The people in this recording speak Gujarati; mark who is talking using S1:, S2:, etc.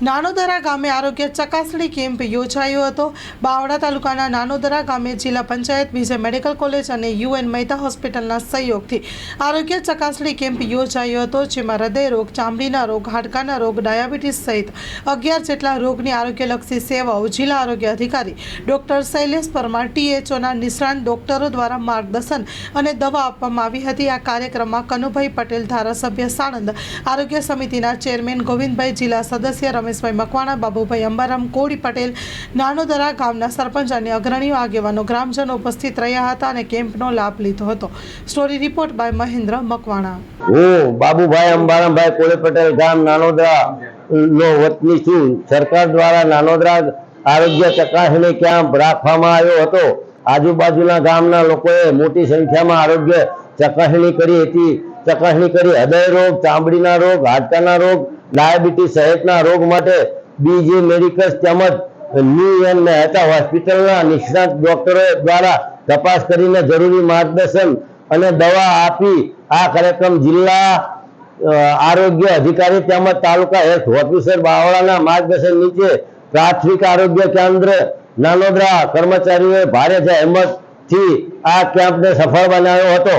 S1: નાનોદરા ગામે આરોગ્ય ચકાસણી કેમ્પ યોજાયો હતો. બાવડા તાલુકાના નાનોદરા ગામે જિલ્લા પંચાયત વિજય મેડિકલ કોલેજ અને યુએન મહેતા હોસ્પિટલના સહયોગથી આરોગ્ય ચકાસણી કેમ્પ યોજાયો હતો, જેમાં હૃદય રોગ, ચામડીના રોગ, હાડકાના રોગ, ડાયાબિટીસ સહિત અગિયાર જેટલા રોગની આરોગ્યલક્ષી સેવાઓ જિલ્લા આરોગ્ય અધિકારી ડોક્ટર શૈલેષ પરમાર, ટીએચઓના નિષ્ણાંત ડોક્ટરો દ્વારા માર્ગદર્શન અને દવા આપવામાં આવી હતી. આ કાર્યક્રમમાં કનુભાઈ પટેલ, ધારાસભ્ય સાણંદ, આરોગ્ય સમિતિના ચેરમેન ગોવિંદભાઈ જિલ્લા સદસ્ય રમેશભાઈ મકવાણા, બાબુભાઈ અંબારામ કોડી પટેલ, નાનોદરા ગામના સરપંચ અને અગ્રણીઓ આગેવાનો ગ્રામજનો ઉપસ્થિત રહ્યા હતા અને કેમ્પનો લાભ લીધો હતો. Story report by Mahendra Makwana.
S2: હું બાબુભાઈ અંબારામભાઈ કોળી પટેલ ગામ નાનોદરા નો વતની છું. સરકાર દ્વારા નાનોદરા આરોગ્ય ચકાસણી કેમ્પ રાખવામાં આવ્યો હતો. આજુબાજુના ગામના લોકોએ મોટી સંખ્યામાં આરોગ્ય ચકાસણી કરી હતી. ચકાસણી કરી હૃદય રોગ ચામડીના રોગ, હાડકાના રોગ ડાયાબિટીસ સહિતના રોગ માટે બીજી મેડિકલ્સ તેમજ ન્યુ એન મહેતા હોસ્પિટલના નિષ્ણાત ડોક્ટરો દ્વારા તપાસ કરીને જરૂરી માર્ગદર્શન અને દવા આપી આ કાર્યક્રમ જિલ્લા આરોગ્ય અધિકારી તેમજ તાલુકા હેલ્થ ઓફિસર બાવળાના માર્ગદર્શન નીચે પ્રાથમિક આરોગ્ય કેન્દ્ર નાનોદરા કર્મચારીઓએ ભારે જહેમતથી આ કેમ્પને સફળ બનાવ્યો હતો.